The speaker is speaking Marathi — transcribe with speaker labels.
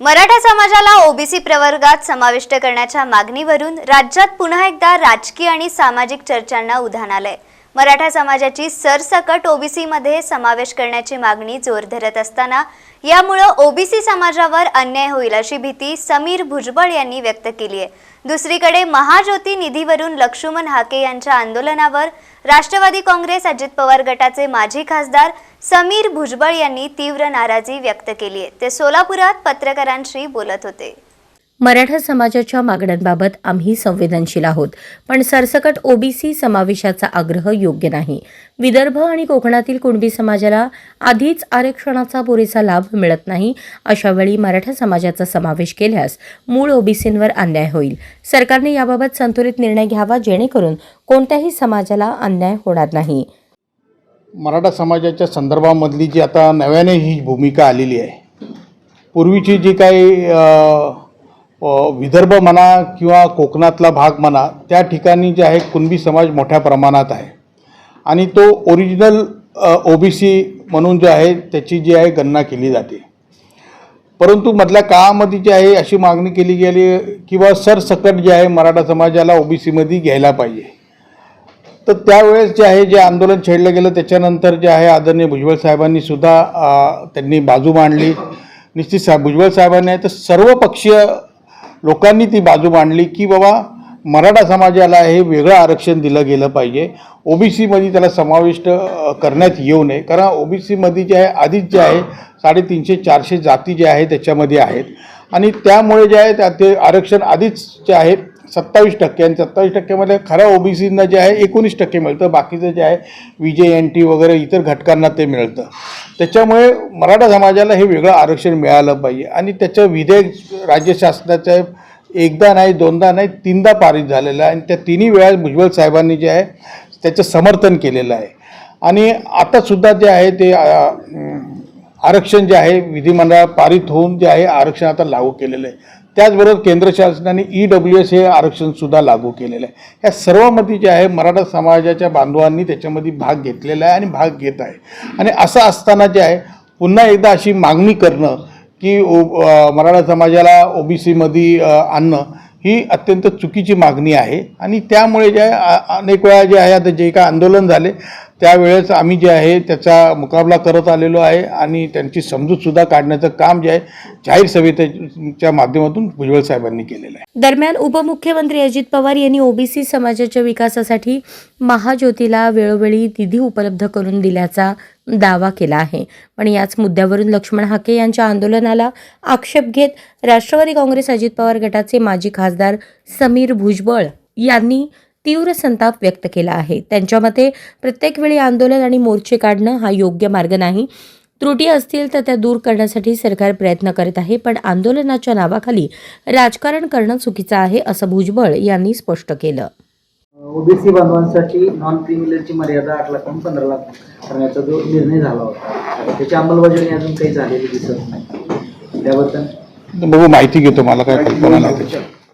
Speaker 1: मराठा समाजाला ओबीसी प्रवर्गात समाविष्ट करण्याच्या मागणीवरून राज्यात पुन्हा एकदा राजकीय आणि सामाजिक चर्चांना उधाण आलंय. मराठा समाजाची सरसकट ओबीसीमध्ये समावेश करण्याची मागणी जोर धरत असताना यामुळं ओबीसी समाजावर अन्याय होईल अशी भीती समीर भुजबळ यांनी व्यक्त केली आहे. दुसरीकडे महाज्योती निधीवरून लक्ष्मण हाके यांच्या आंदोलनावर राष्ट्रवादी काँग्रेस अजित पवार गटाचे माजी खासदार समीर भुजबळ यांनी तीव्र नाराजी व्यक्त केली आहे. ते सोलापुरात पत्रकारांशी बोलत होते.
Speaker 2: मराठा समाजाच्या मागण्यांबाबत आम्ही संवेदनशील आहोत. पण सरसकट ओबीसी समावेशाचा आग्रह योग्य नाही. विदर्भ आणि कोकणातील कुणबी समाजाला आधीच आरक्षणाचा पुरेसा लाभ मिळत नाही अशावेळी मराठा समाजाचा समावेश केल्यास मूळ ओबीसींवर अन्याय होईल. सरकारने याबाबत संतुलित निर्णय घ्यावा जेणेकरून कोणत्याही समाजाला अन्याय होणार नाही.
Speaker 3: मराठा समाजाच्या संदर्भामधली जी आता नव्याने ही भूमिका आलेली आहे पूर्वीची जी काही विदर्भ म्हणा किंवा कोकणातला भाग म्हणा त्या ठिकाणी जे आहे कुणबी समाज मोठ्या प्रमाणात आहे. आणि तो ओरिजिनल ओबीसी म्हणून जे आहे त्याची जी आहे गणना केली जाते. परंतु मधल्या काळामध्ये जी आहे अशी मागणी केली गेली किंवा सरसकट जे आहे मराठा समाजाला ओबीसीमध्ये घ्यायला पाहिजे. तर त्यावेळेस जे आहे जे आंदोलन छेडलं गेलं त्याच्यानंतर जे आहे आदरणीय भुजबळ साहेबांनी सुद्धा त्यांनी बाजू मांडली. निश्चित साहेब भुजबळ साहेबांनी तर सर्व पक्षीय लोकांनी ती बाजू मांडली की बाबा मराठा समाजाला हे वेगळं आरक्षण दिलं गेलं पाहिजे. ओबीसीमध्ये त्याला समाविष्ट करण्यात येऊ नये. कारण ओबीसीमध्ये जे आहे आधीच जे आहे साडेतीनशे चारशे जाती जे आहे त्याच्यामध्ये आहेत. आणि त्यामुळे जे आहे त्या ते आरक्षण आधीच जे आहेत सत्तावीस टक्के आणि सत्तावीस टक्क्यामध्ये खऱ्या ओबीसींना जे आहे एकोणीस टक्के मिळतं. बाकीचं जे आहे विजय एन टी वगैरे इतर घटकांना ते मिळतं. त्याच्यामुळे मराठा समाजाला हे वेगळं आरक्षण मिळालं पाहिजे. आणि त्याचं विधेयक राज्य शासनाचं एकदा नाही दोनदा नाही तीनदा पारित झालेलं आहे. आणि त्या तिन्ही वेळा भुजबळ साहेबांनी जे आहे त्याचं समर्थन केलेलं आहे. आणि आतासुद्धा जे आहे ते आरक्षण जे आहे विधिमंडळात पारित होऊन जे आहे आरक्षण आता लागू केलेलं आहे. त्याचबरोबर केंद्र शासनाने ई डब्ल्यू एस हे आरक्षणसुद्धा लागू केलेलं आहे. या सर्वामध्ये जे आहे मराठा समाजाच्या बांधवांनी त्याच्यामध्ये भाग घेतलेला आहे आणि भाग घेत आहे. आणि असं असताना जे आहे पुन्हा एकदा अशी मागणी करणं की ओ मराठा समाजाला ओबीसीमध्ये आणणं ही अत्यंत चुकीची मागणी आहे. आणि त्यामुळे जे आहे अनेक वेळा जे आहे आता जे काय आंदोलन झाले त्यावेळेस आम्ही जे आहे त्याचा मुकाबला करत आलेलो आहे आणि त्यांची समजूतसुद्धा काढण्याचं काम जे आहे जाहीर सभेच्या माध्यमातून भुजबळ साहेबांनी केलेलं आहे.
Speaker 2: दरम्यान उपमुख्यमंत्री अजित पवार यांनी ओबीसी समाजाच्या विकासासाठी महाज्योतीला वेळोवेळी निधी उपलब्ध करून दिल्याचा दावा केला आहे. पण याच मुद्द्यावरून लक्ष्मण हाके यांच्या आंदोलनाला आक्षेप घेत राष्ट्रवादी काँग्रेस अजित पवार गटाचे माजी खासदार समीर भुजबळ यांनी तीव्र संताप व्यक्त केला आहे. त्यांच्या मते प्रत्येक वेळी आंदोलन आणि मोर्चे काढणं हा योग्य मार्ग नाही. त्रुटी असतील तर त्या दूर करण्यासाठी सरकार प्रयत्न करत आहे पण आंदोलनाच्या नावाखाली राजकारण करणं चुकीचं आहे असं भुजबळ यांनी स्पष्ट केलं.
Speaker 4: ओबीसी बांधवांसाठी नॉन क्रिमिनलची मर्यादा आठ लाखांहून पंधरा लाख करण्याचा जो निर्णय झाला होता त्याची अंमलबजावणी अजून काही झालेली दिसत नाही. त्याबद्दल?
Speaker 3: बघू माहिती घेतो मला काय कल्पना नाही. त्याची